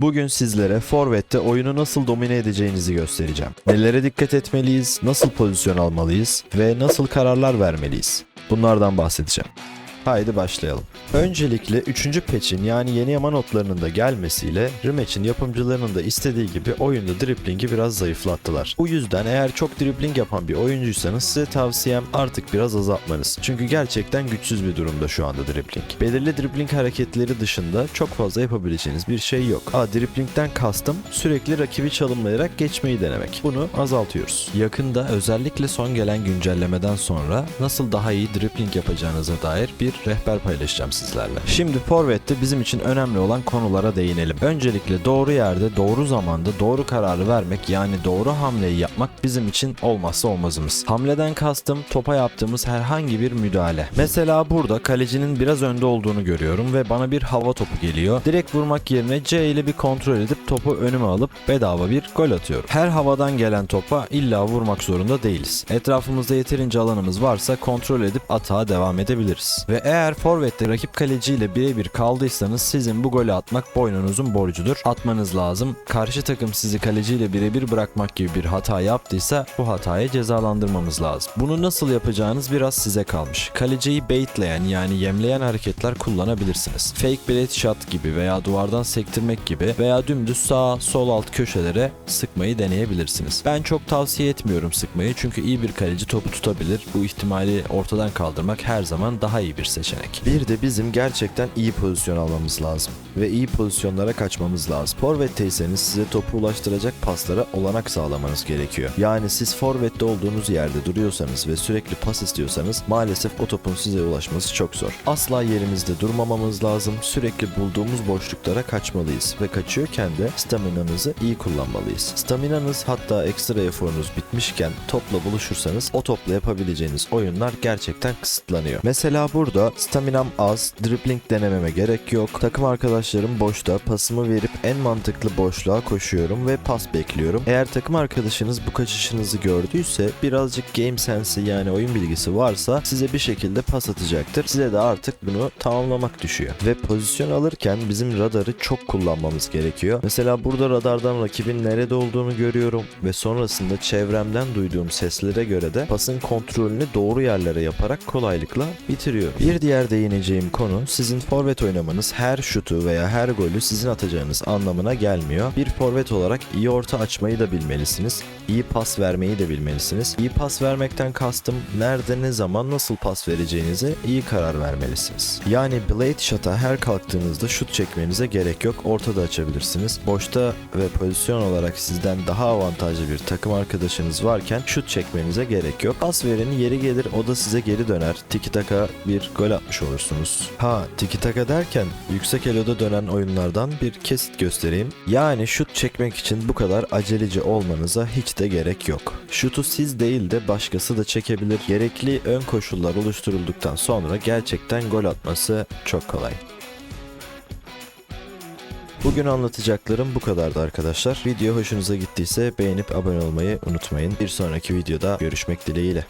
Bugün sizlere Forvet'te oyunu nasıl domine edeceğinizi göstereceğim. Nelere dikkat etmeliyiz, nasıl pozisyon almalıyız ve nasıl kararlar vermeliyiz. Bunlardan bahsedeceğim. Haydi başlayalım. Öncelikle 3. patch'in yani yeni yama notlarının da gelmesiyle Rematch'in yapımcılarının da istediği gibi oyunda dribbling'i biraz zayıflattılar. Bu yüzden eğer çok dribbling yapan bir oyuncuysanız size tavsiyem artık biraz azaltmanız. Çünkü gerçekten güçsüz bir durumda şu anda dribbling. Belirli dribbling hareketleri dışında çok fazla yapabileceğiniz bir şey yok. Aa dribbling'den kastım sürekli rakibi çalımlayarak geçmeyi denemek. Bunu azaltıyoruz. Yakında özellikle son gelen güncellemeden sonra nasıl daha iyi dribbling yapacağınıza dair bir rehber paylaşacağım sizlerle. Şimdi Forvet'te bizim için önemli olan konulara değinelim. Öncelikle doğru yerde, doğru zamanda doğru kararı vermek yani doğru hamleyi yapmak bizim için olmazsa olmazımız. Hamleden kastım topa yaptığımız herhangi bir müdahale. Mesela burada kalecinin biraz önde olduğunu görüyorum ve bana bir hava topu geliyor. Direkt vurmak yerine C ile bir kontrol edip topu önüme alıp bedava bir gol atıyorum. Her havadan gelen topa illa vurmak zorunda değiliz. Etrafımızda yeterince alanımız varsa kontrol edip atağa devam edebiliriz. Ve eğer forvette rakip kaleciyle birebir kaldıysanız sizin bu golü atmak boynunuzun borcudur. Atmanız lazım. Karşı takım sizi kaleciyle birebir bırakmak gibi bir hata yaptıysa bu hatayı cezalandırmamız lazım. Bunu nasıl yapacağınız biraz size kalmış. Kaleciyi baitleyen yani yemleyen hareketler kullanabilirsiniz. Fake blade shot gibi veya duvardan sektirmek gibi veya dümdüz sağ sol alt köşelere sıkmayı deneyebilirsiniz. Ben çok tavsiye etmiyorum sıkmayı çünkü iyi bir kaleci topu tutabilir. Bu ihtimali ortadan kaldırmak her zaman daha iyi bir seçenek. Bir de bizim gerçekten iyi pozisyon almamız lazım ve iyi pozisyonlara kaçmamız lazım. Forvetteyseniz size topu ulaştıracak paslara olanak sağlamanız gerekiyor. Yani siz forvette olduğunuz yerde duruyorsanız ve sürekli pas istiyorsanız maalesef o topun size ulaşması çok zor. Asla yerimizde durmamamız lazım. Sürekli bulduğumuz boşluklara kaçmalıyız ve kaçıyorken de staminanızı iyi kullanmalıyız. Staminanız hatta ekstra eforunuz bitmişken topla buluşursanız o topla yapabileceğiniz oyunlar gerçekten kısıtlanıyor. Mesela burada staminam az, dribbling denememe gerek yok. Takım arkadaşlarım boşta, pasımı verip en mantıklı boşluğa koşuyorum ve pas bekliyorum. Eğer takım arkadaşınız bu kaçışınızı gördüyse birazcık game sensi yani oyun bilgisi varsa size bir şekilde pas atacaktır. Size de artık bunu tamamlamak düşüyor. Ve pozisyon alırken bizim radarı çok kullanmamız gerekiyor. Mesela burada radardan rakibin nerede olduğunu görüyorum ve sonrasında çevremden duyduğum seslere göre de pasın kontrolünü doğru yerlere yaparak kolaylıkla bitiriyor. Bir diğer değineceğim konu sizin forvet oynamanız her şutu veya her golü sizin atacağınız anlamına gelmiyor. Bir forvet olarak iyi orta açmayı da bilmelisiniz. İyi pas vermeyi de bilmelisiniz. İyi pas vermekten kastım nerede ne zaman nasıl pas vereceğinize iyi karar vermelisiniz. Yani blade shot'a her kalktığınızda şut çekmenize gerek yok. Ortada açabilirsiniz. Boşta ve pozisyon olarak sizden daha avantajlı bir takım arkadaşınız varken şut çekmenize gerek yok. Pas vereni yeri gelir o da size geri döner. Tiki taka bir gol atmış olursunuz. Ha tiki taka derken yüksek eloda dönen oyunlardan bir kesit göstereyim. Yani şut çekmek için bu kadar aceleci olmanıza hiç de gerek yok. Şutu siz değil de başkası da çekebilir. Gerekli ön koşullar oluşturulduktan sonra gerçekten gol atması çok kolay. Bugün anlatacaklarım bu kadardı arkadaşlar. Video hoşunuza gittiyse beğenip abone olmayı unutmayın. Bir sonraki videoda görüşmek dileğiyle.